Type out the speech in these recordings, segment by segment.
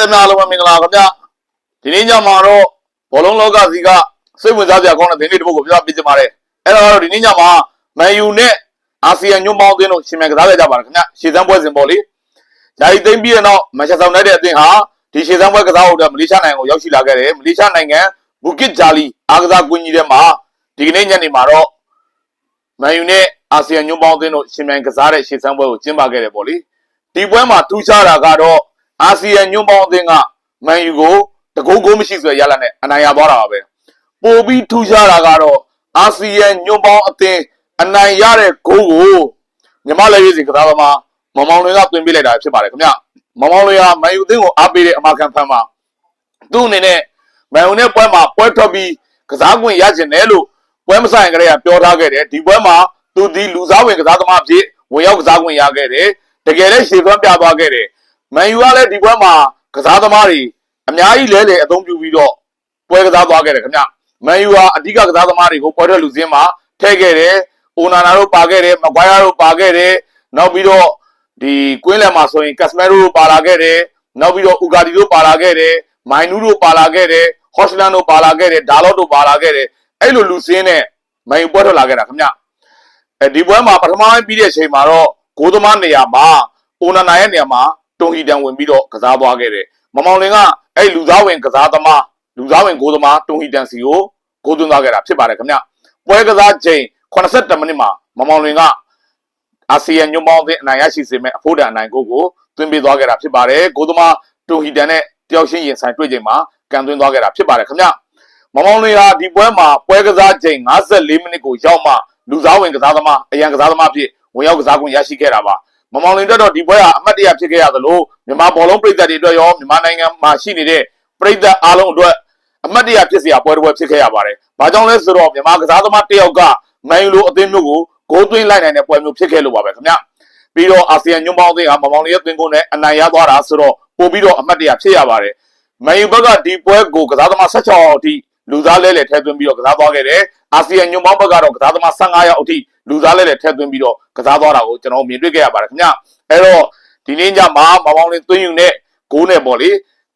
တမလုံးမင်္ဂလာခင်ဗျဒီနေ့ညမှာတော့ဘောလုံးလောကစီကစိတ်ဝင်စားစရာကောင်းတဲ့သတင်းလေးတစ်ပုဒ်ကိုပြသပေးချင်ပါတယ်အဲ့ဒါကတော့ဒီနေ့ညမှာမန်ယူနဲ့အာဆီယံညွှန်းပေါင်းအသင်းတို့ရှင်မြန်ကစားခဲ့ကြပါတယ်ခင်ဗျရှေ့စမ်းပွဲစဉ်ပေါ့လေယာယီသိမ့်ပြီးတဲ့နောက်မန်ချက်စတာယူနိုက်တက်အသင်းဟာဒီရှေ့စမ်းပွဲကစားဖို့အတွက်မလေးရှားနိုင်ငံကိုရောက်ရှိလာခဲ့တယ်မလေးရှားနိုင်ငံဘူကစ်ဂျာလီအားကစားကွင်းကြီးထဲမှာဒီကနေ့ညနေမှာတော့မန်ယူနဲ့အာဆီယံညွှန်းပေါင်းအသင်းတို့ရှင်မြန်ကစားတဲ့ရှေ့စမ်းပွဲကိုကျင်းပခဲ့တယ်ပေါ့လေဒီပွဲမှာထူးခြားတာကတော့ အာဆီယံညွှန်းပေါင်းအသင်းကမန်ယူကိုတကုန်းကုန်းမရှိဆိုရရလာနဲ့အနိုင်ရသွားတာပါပဲပိုပြီးထူးခြားတာကတော့အာဆီယံညွှန်းပေါင်းအသင်းအနိုင်ရတဲ့ဂိုးကိုမြမလည်းရည်စီကစားသမားမင်မောင်လွင်ကသွင်းပေးလိုက်တာဖြစ်ပါတယ်ခင်ဗျမင်မောင်လွင်ကမန်ယူအသင်းကိုအားပေးတဲ့အမာခံဖန်မှာသူ့အနေနဲ့မန်ယူနဲ့ပွဲမှာပွဲထွက်ပြီးကစားခွင့်ရကျင်တယ်လို့ပွဲမဆိုင်ကလေးကပြောထားခဲ့တယ်ဒီပွဲမှာသူဒီလူစားဝင်ကစားသမားအဖြစ်ဝင်ရောက်ကစားခွင့်ရခဲ့တယ်တကယ်လည်းရှေ့သွန်းပြသွားခဲ့တယ် မန်ယူကလည်းဒီပွဲမှာကစားသမားတွေအများကြီးလဲလေအသုံးပြုပြီးတော့ပွဲကစားသွားခဲ့တယ်ခင်ဗျမန်ယူဟာအဓိကကစားသမားတွေကိုပွဲထွက်လူစင်းမှာထည့်ခဲ့တယ်အိုနာနာတို့ပါခဲ့တယ်မကွိုင်းယာတို့ပါခဲ့တယ်နောက်ပြီးတော့ဒီကွင်းလယ်မှာဆိုရင်ကက်စမဲရိုတို့ပါလာခဲ့တယ်နောက်ပြီးတော့ဥဂါဒီတို့ပါလာခဲ့တယ်မိုင်နူးတို့ပါလာခဲ့တယ်ဟော့ရှလန်တို့ပါလာခဲ့တယ်ဒါလော့တို့ပါလာခဲ့တယ်အဲ့လိုလူစင်းနဲ့မန်ယူပွဲထွက်လာခဲ့တာခင်ဗျအဲဒီပွဲမှာပထမပိုင်းပြီးတဲ့အချိန်မှာတော့ဂိုးသမားနေရာမှာအိုနာနာရဲ့နေရာမှာ တွန်ဟီတန်ဝင်ပြီးတော့ကစားသွားခဲ့တယ်မမောင်လင်ကအဲ့လူသားဝင်ကစားသမားလူသားဝင်ဂိုးသမားတွန်ဟီတန်စီကိုဂိုးသွင်းသွားခဲ့တာဖြစ်ပါတယ်ခင်ဗျပွဲကစားချိန်82မိနစ်မှာမမောင်လင်ကအာဆီယံညွှန်းပေါင်းအသင်းအနိုင်ရရှိစေမဲ့အဖို့တန်အနိုင်ကိုကိုသွင်းပေးသွားခဲ့တာဖြစ်ပါတယ်ဂိုးသမားတွန်ဟီတန်နဲ့တယောက်ချင်းရင်ဆိုင်တွေ့ချိန်မှာကန်သွင်းသွားခဲ့တာဖြစ်ပါတယ်ခင်ဗျမမောင်လေးဟာဒီပွဲမှာပွဲကစားချိန်54မိနစ်ကိုရောက်မှလူစားဝင်ကစားသမားအရန်ကစားသမားဖြစ်ဝင်ရောက်ကစားခွင့်ရရှိခဲ့တာပါ မမောင်လင်းတက်တော့ဒီပွဲဟာအမှတ်တရဖြစ်ခဲ့ရသလိုမြန်မာဘောလုံးပြည်သက်တွေအတွက်ရောမြန်မာနိုင်ငံမှာရှိနေတဲ့ပြည်သက်အားလုံးအတွက်အမှတ်တရဖြစ်စရာပွဲတစ်ပွဲဖြစ်ခဲ့ရပါတယ်။ဘာကြောင့်လဲဆိုတော့မြန်မာကစားသမားတစ်ယောက်ကမန်ယူလိုအသင်းမျိုးကိုဂိုးသွင်းလိုက်နိုင်တဲ့ပွဲမျိုးဖြစ်ခဲ့လို့ပါပဲခင်ဗျ။ပြီးတော့အာဆီယံညွှန်းပေါင်းအသင်းကမမောင်လင်းရဲ့သွင်းကုန်နဲ့အနိုင်ရသွားတာဆိုတော့ပို့ပြီးတော့အမှတ်တရဖြစ်ရပါတယ်။မန်ယူဘက်ကဒီပွဲကိုကစားသမား16ယောက်အထိ လူစားလဲလဲထည့်သွင်းပြီးတော့ကစားသွားခဲ့တယ်။အာဆီယံညွန့်ပေါင်းဘက်ကတော့ကစားသမား15ယောက်အထိလူစားလဲလဲထည့်သွင်းပြီးတော့ကစားသွားတာကိုကျွန်တော်မြင်တွေ့ခဲ့ရပါတယ်ခင်ဗျ။အဲ့တော့ဒီနေ့ညမှာမမောင်လင်းသွင်းယူနဲ့ဂိုးနဲ့ပေါ့လေ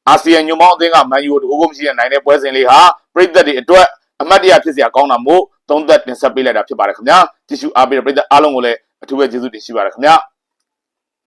အာဆီယံညွန့်ပေါင်းအသင်းကမန်ယူကိုတကူကူမရှိတဲ့နိုင်တဲ့ပွဲစဉ်လေးဟာပြည်သက်တွေအတွက်အမတ်တရဖြစ်စရာကောင်းတာမို့သုံးသက်တင်ဆက်ပေးလိုက်တာဖြစ်ပါတယ်ခင်ဗျာ။ကြည့်ရှုအားပေးတဲ့ပြည်သက်အားလုံးကိုလည်းအထူးပဲကျေးဇူးတင်ရှိပါတယ်ခင်ဗျာ။